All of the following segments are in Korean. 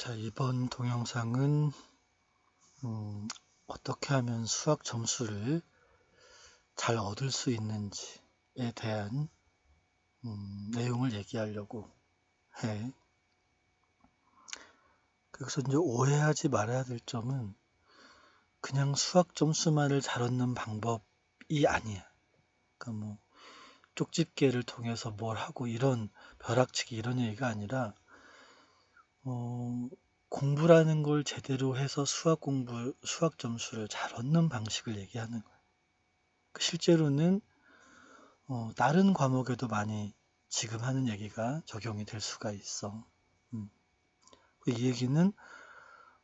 자, 이번 동영상은 음, 어떻게 하면 수학 점수를 잘 얻을 수 있는지에 대한 음, 내용을 얘기하려고 해. 그래서 이제 오해하지 말아야 될 점은 그냥 수학 점수만을 잘 얻는 방법이 아니야. 그러니까 뭐 쪽집게를 통해서 뭘 하고 이런 벼락치기 이런 얘기가 아니라 어, 공부라는 걸 제대로 해서 수학 공부, 수학 점수를 잘 얻는 방식을 얘기하는 거예요. 그 실제로는 어, 다른 과목에도 많이 지금 하는 얘기가 적용이 될 수가 있어. 음. 이 얘기는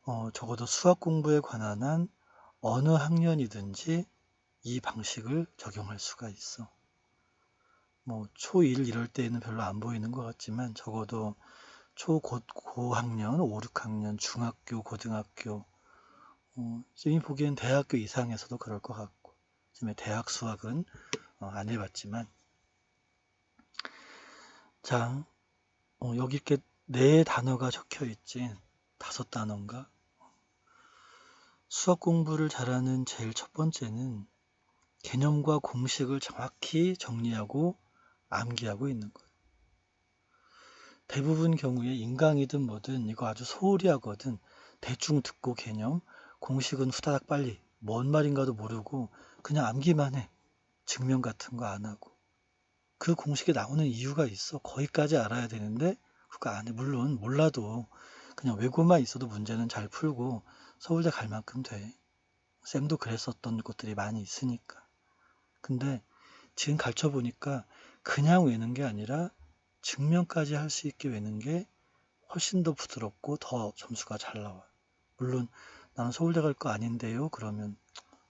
어, 적어도 수학 공부에 관한 한 어느 학년이든지 이 방식을 적용할 수가 있어. 뭐 초1 이럴 때에는 별로 안 보이는 것 같지만 적어도 초, 고, 고학년, 5, 6학년, 중학교, 고등학교, 어, 쌤이 보기엔 대학교 이상에서도 그럴 것 같고, 지금 대학 수학은 어, 안 해봤지만, 자, 어, 여기 이렇게 네 단어가 적혀 있지, 다섯 단어인가? 수학 공부를 잘하는 제일 첫 번째는 개념과 공식을 정확히 정리하고 암기하고 있는 것. 대부분 경우에 인강이든 뭐든 이거 아주 소홀히 하거든. 대충 듣고 개념 공식은 후다닥 빨리 뭔 말인가도 모르고 그냥 암기만 해. 증명 같은 거 안 하고. 그 공식에 나오는 이유가 있어. 거기까지 알아야 되는데 그거 안 해. 물론 몰라도 그냥 외고만 있어도 문제는 잘 풀고 서울대 갈 만큼 돼. 쌤도 그랬었던 것들이 많이 있으니까. 근데 지금 가르쳐 보니까 그냥 외는 게 아니라 증명까지 할 수 있게 외는 게 훨씬 더 부드럽고 더 점수가 잘 나와. 물론 나는 서울대 갈 거 아닌데요. 그러면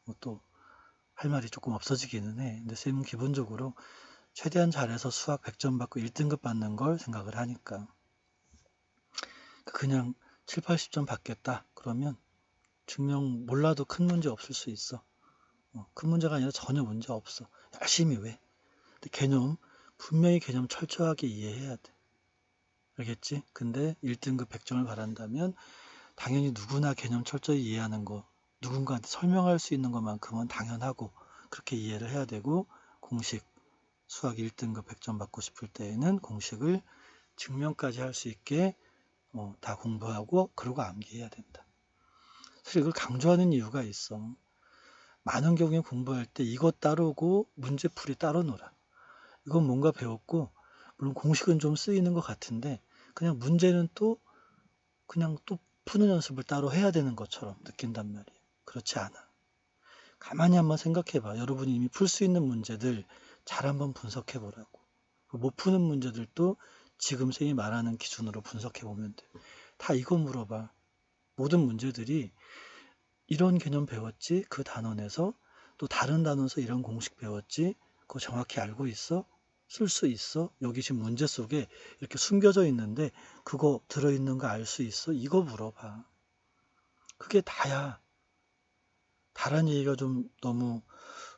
뭐 또 할 말이 조금 없어지기는 해. 근데 쌤은 기본적으로 최대한 잘해서 수학 100점 받고 1등급 받는 걸 생각을 하니까. 그냥 7, 80점 받겠다. 그러면 증명 몰라도 큰 문제 없을 수 있어. 어, 큰 문제가 아니라 전혀 문제 없어. 열심히 왜. 근데 개념 분명히 개념 철저하게 이해해야 돼. 알겠지? 근데 1등급 100점을 바란다면 당연히 누구나 개념 철저히 이해하는 거, 누군가한테 설명할 수 있는 것만큼은 당연하고 그렇게 이해를 해야 되고 공식 수학 1등급 100점 받고 싶을 때에는 공식을 증명까지 할 수 있게 어, 다 공부하고 그러고 암기해야 된다. 사실 이걸 강조하는 이유가 있어. 많은 경우에 공부할 때 이것 따르고 문제풀이 따로 놀아. 이건 뭔가 배웠고 물론 공식은 좀 쓰이는 것 같은데 그냥 문제는 또 그냥 또 푸는 연습을 따로 해야 되는 것처럼 느낀단 말이에요. 그렇지 않아. 가만히 한번 생각해 봐. 여러분이 이미 풀 수 있는 문제들 잘 한번 분석해 보라고. 못 푸는 문제들도 지금 쌤이 말하는 기준으로 분석해 보면 돼. 다 이거 물어봐. 모든 문제들이 이런 개념 배웠지? 그 단원에서 또 다른 단원에서 이런 공식 배웠지? 그거 정확히 알고 있어? 쓸 수 있어? 여기 지금 문제 속에 이렇게 숨겨져 있는데 그거 들어있는 거 알 수 있어? 이거 물어봐. 그게 다야. 다른 얘기가 좀 너무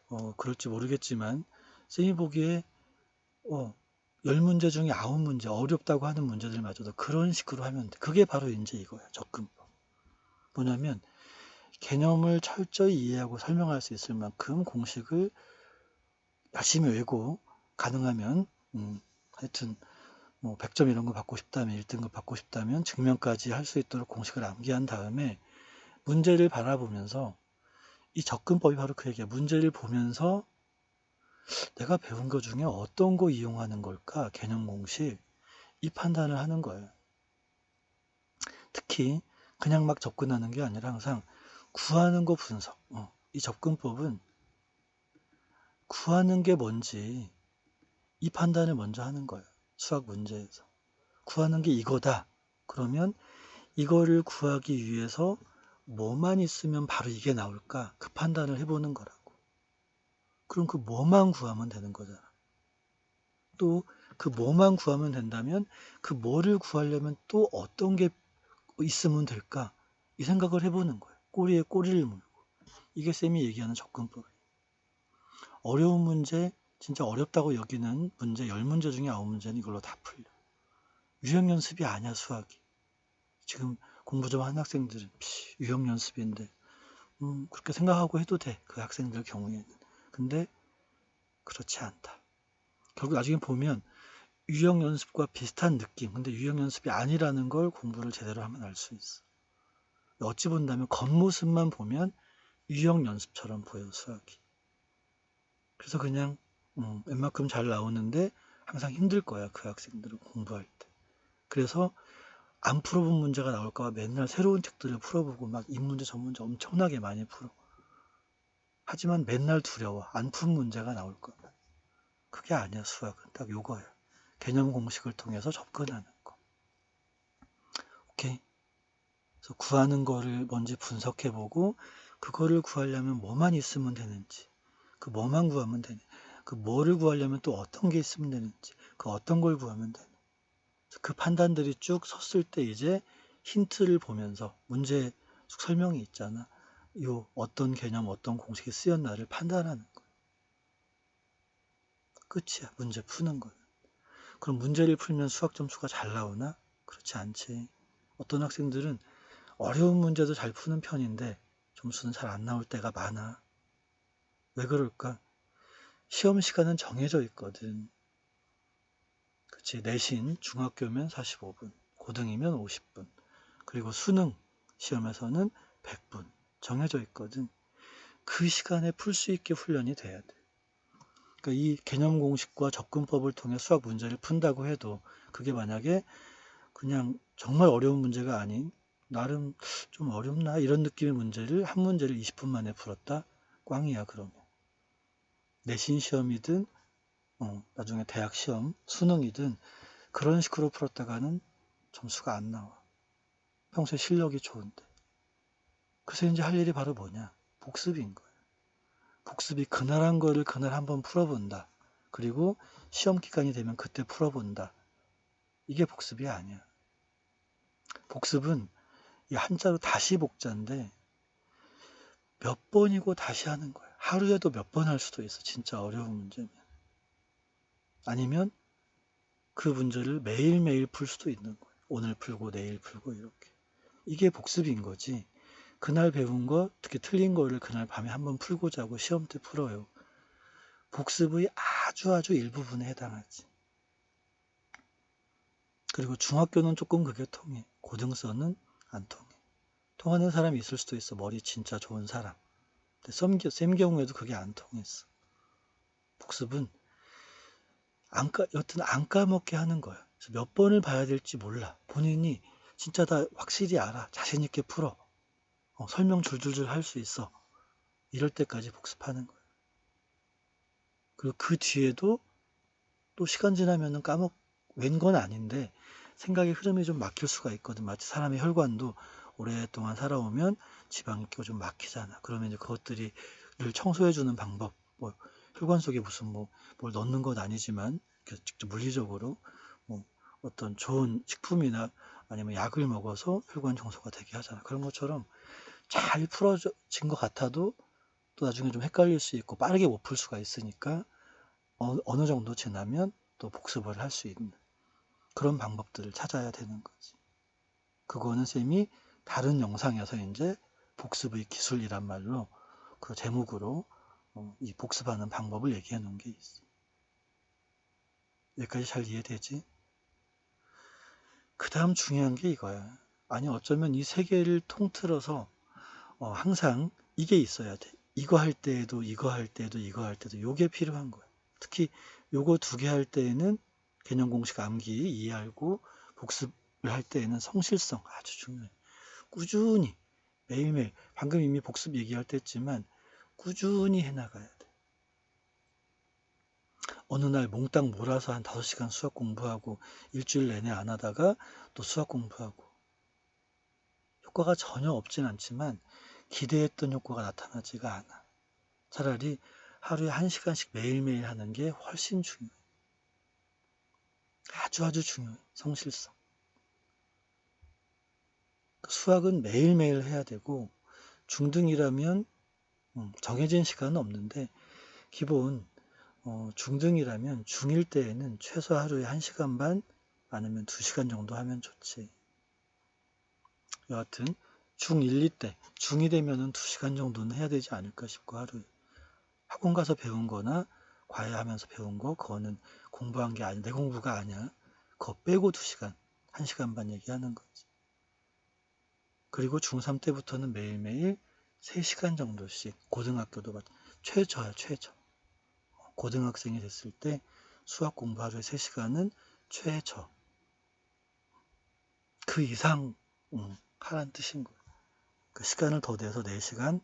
어, 그럴지 모르겠지만 쌤이 보기에 어, 열 문제 중에 아홉 문제 어렵다고 하는 문제들마저도 그런 식으로 하면 돼. 그게 바로 이제 이거야. 접근법. 뭐냐면 개념을 철저히 이해하고 설명할 수 있을 만큼 공식을 열심히 외고 가능하면 음, 하여튼 뭐 100점 이런 거 받고 싶다면 1등급 받고 싶다면 증명까지 할 수 있도록 공식을 암기한 다음에 문제를 바라보면서 이 접근법이 바로 그 얘기야. 문제를 보면서 내가 배운 것 중에 어떤 거 이용하는 걸까? 개념 공식. 이 판단을 하는 거예요. 특히 그냥 막 접근하는 게 아니라 항상 구하는 거 분석. 어, 이 접근법은 구하는 게 뭔지 이 판단을 먼저 하는 거예요. 수학 문제에서. 구하는 게 이거다. 그러면 이거를 구하기 위해서 뭐만 있으면 바로 이게 나올까? 그 판단을 해보는 거라고. 그럼 그 뭐만 구하면 되는 거잖아. 또 그 뭐만 구하면 된다면 그 뭐를 구하려면 또 어떤 게 있으면 될까? 이 생각을 해보는 거예요. 꼬리에 꼬리를 물고. 이게 쌤이 얘기하는 접근법이에요. 어려운 문제, 진짜 어렵다고 여기는 문제 10문제 중에 9문제는 이걸로 다 풀려. 유형 연습이 아니야, 수학이. 지금 공부 좀 하는 학생들은 피, 유형 연습인데 음, 그렇게 생각하고 해도 돼. 그 학생들 경우에는. 근데 그렇지 않다. 결국 나중에 보면 유형 연습과 비슷한 느낌. 근데 유형 연습이 아니라는 걸 공부를 제대로 하면 알 수 있어. 어찌 본다면 겉모습만 보면 유형 연습처럼 보여 수학이. 그래서 그냥 음, 웬만큼 잘 나오는데 항상 힘들 거야 그 학생들은 공부할 때. 그래서 안 풀어본 문제가 나올까봐 맨날 새로운 책들을 풀어보고 막이 문제 저 문제 엄청나게 많이 풀어. 하지만 맨날 두려워. 안 푼 문제가 나올까 봐. 그게 아니야 수학은 딱 요거야. 개념 공식을 통해서 접근하는 거. 오케이. 그래서 구하는 거를 먼저 분석해보고 그거를 구하려면 뭐만 있으면 되는지 그 뭐만 구하면 되는지 그 뭐를 구하려면 또 어떤 게 있으면 되는지 그 어떤 걸 구하면 되는지 그 판단들이 쭉 섰을 때 이제 힌트를 보면서 문제 설명이 있잖아. 요 어떤 개념, 어떤 공식이 쓰였나를 판단하는 거. 끝이야. 문제 푸는 거. 그럼 문제를 풀면 수학 점수가 잘 나오나? 그렇지 않지. 어떤 학생들은 어려운 문제도 잘 푸는 편인데 점수는 잘 안 나올 때가 많아. 왜 그럴까? 시험 시간은 정해져 있거든. 그치. 내신 중학교면 45분, 고등이면 50분, 그리고 수능 시험에서는 100분 정해져 있거든. 그 시간에 풀 수 있게 훈련이 돼야 돼. 그러니까 이 개념 공식과 접근법을 통해 수학 문제를 푼다고 해도 그게 만약에 그냥 정말 어려운 문제가 아닌 나름 좀 어렵나 이런 느낌의 문제를 한 문제를 20분 만에 풀었다 꽝이야 그러면 내신 시험이든 어, 나중에 대학 시험, 수능이든 그런 식으로 풀었다가는 점수가 안 나와. 평소에 실력이 좋은데. 그래서 이제 할 일이 바로 뭐냐? 복습인 거예요. 복습이 그날 한 거를 그날 한번 풀어본다. 그리고 시험 기간이 되면 그때 풀어본다. 이게 복습이 아니야. 복습은 이 한자로 다시 복자인데 몇 번이고 다시 하는 거야. 하루에도 몇 번 할 수도 있어. 진짜 어려운 문제면. 아니면 그 문제를 매일매일 풀 수도 있는 거예요. 오늘 풀고 내일 풀고 이렇게. 이게 복습인 거지. 그날 배운 거, 특히 틀린 거를 그날 밤에 한번 풀고 자고 시험 때 풀어요. 복습의 아주 아주 일부분에 해당하지. 그리고 중학교는 조금 그게 통해. 고등서는 안 통해. 통하는 사람이 있을 수도 있어. 머리 진짜 좋은 사람. 근데 쌤, 쌤 경우에도 그게 안 통했어. 복습은 안 까, 여튼 안 까먹게 하는 거야. 몇 번을 봐야 될지 몰라. 본인이 진짜 다 확실히 알아. 자신있게 풀어. 어, 설명 줄줄줄 할 수 있어. 이럴 때까지 복습하는 거야. 그리고 그 뒤에도 또 시간 지나면은 까먹, 웬 건 아닌데 생각의 흐름이 좀 막힐 수가 있거든. 마치 사람의 혈관도 오랫동안 살아오면 지방이 좀 막히잖아. 그러면 이제 그것들이 를 청소해주는 방법, 뭐 혈관 속에 무슨 뭐 뭘 넣는 건 아니지만 직접 물리적으로 뭐 어떤 좋은 식품이나 아니면 약을 먹어서 혈관 청소가 되게 하잖아. 그런 것처럼 잘 풀어진 것 같아도 또 나중에 좀 헷갈릴 수 있고 빠르게 못 풀 수가 있으니까 어, 어느 정도 지나면 또 복습을 할 수 있는 그런 방법들을 찾아야 되는 거지. 그거는 쌤이 다른 영상에서 이제 복습의 기술이란 말로 그 제목으로 어, 이 복습하는 방법을 얘기해 놓은 게 있어. 여기까지 잘 이해되지? 그 다음 중요한 게 이거야. 아니 어쩌면 이 세 개를 통틀어서 어, 항상 이게 있어야 돼. 이거 할 때에도 이거 할 때도 이거 할 때도 요게 필요한 거야. 특히 요거 두 개 할 때에는 개념 공식 암기 이해하고 복습을 할 때에는 성실성 아주 중요해. 꾸준히 매일매일 방금 이미 복습 얘기할 때 했지만 꾸준히 해나가야 돼. 어느 날 몽땅 몰아서 한 5시간 수학 공부하고 일주일 내내 안 하다가 또 수학 공부하고 효과가 전혀 없진 않지만 기대했던 효과가 나타나지가 않아. 차라리 하루에 1시간씩 매일매일 하는 게 훨씬 중요해. 아주 아주 중요해. 성실성. 수학은 매일매일 해야 되고 중등이라면 음, 정해진 시간은 없는데 기본 어, 중등이라면 중1 때에는 최소 하루에 1시간 반 아니면 2시간 정도 하면 좋지. 여하튼 중1, 2때 중2 되면은 2시간 정도는 해야 되지 않을까 싶고 하루에 학원 가서 배운 거나 과외 하면서 배운 거 그거는 공부한 게 아니 내 공부가 아니야. 그거 빼고 2시간, 1시간 반 얘기하는 거지. 그리고 중3 때부터는 매일매일 3시간 정도씩 고등학교도 최저야 최저. 고등학생이 됐을 때 수학 공부 하루에 3시간은 최저. 그 이상 음, 하란 뜻인 거야. 그 시간을 더 내서 4시간,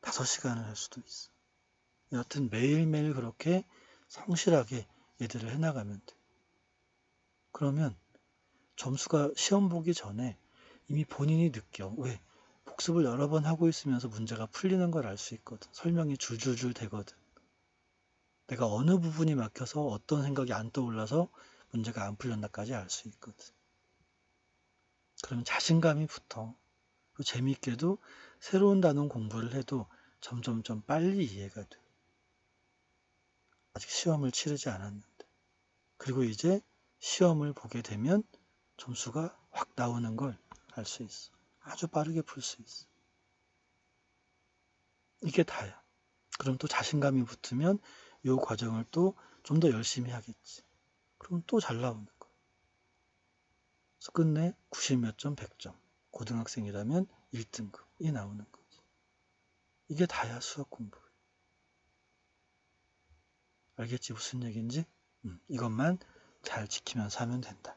5시간을 할 수도 있어. 여하튼 매일매일 그렇게 성실하게 얘들을 해나가면 돼. 그러면 점수가 시험 보기 전에 이미 본인이 느껴. 왜? 복습을 여러 번 하고 있으면서 문제가 풀리는 걸 알 수 있거든. 설명이 줄줄줄 되거든. 내가 어느 부분이 막혀서 어떤 생각이 안 떠올라서 문제가 안 풀렸나까지 알 수 있거든. 그러면 자신감이 붙어. 그 재미있게도 새로운 단원 공부를 해도 점점점 빨리 이해가 돼. 아직 시험을 치르지 않았는데. 그리고 이제 시험을 보게 되면 점수가 확 나오는 걸 알 수 있어. 아주 빠르게 풀 수 있어. 이게 다야. 그럼 또 자신감이 붙으면 이 과정을 또 좀 더 열심히 하겠지. 그럼 또 잘 나오는 거야. 끝내 90 몇 점, 100점. 고등학생이라면 1등급이 나오는 거지. 이게 다야 수학 공부. 알겠지 무슨 얘기인지? 음, 이것만 잘 지키면서 하면 된다.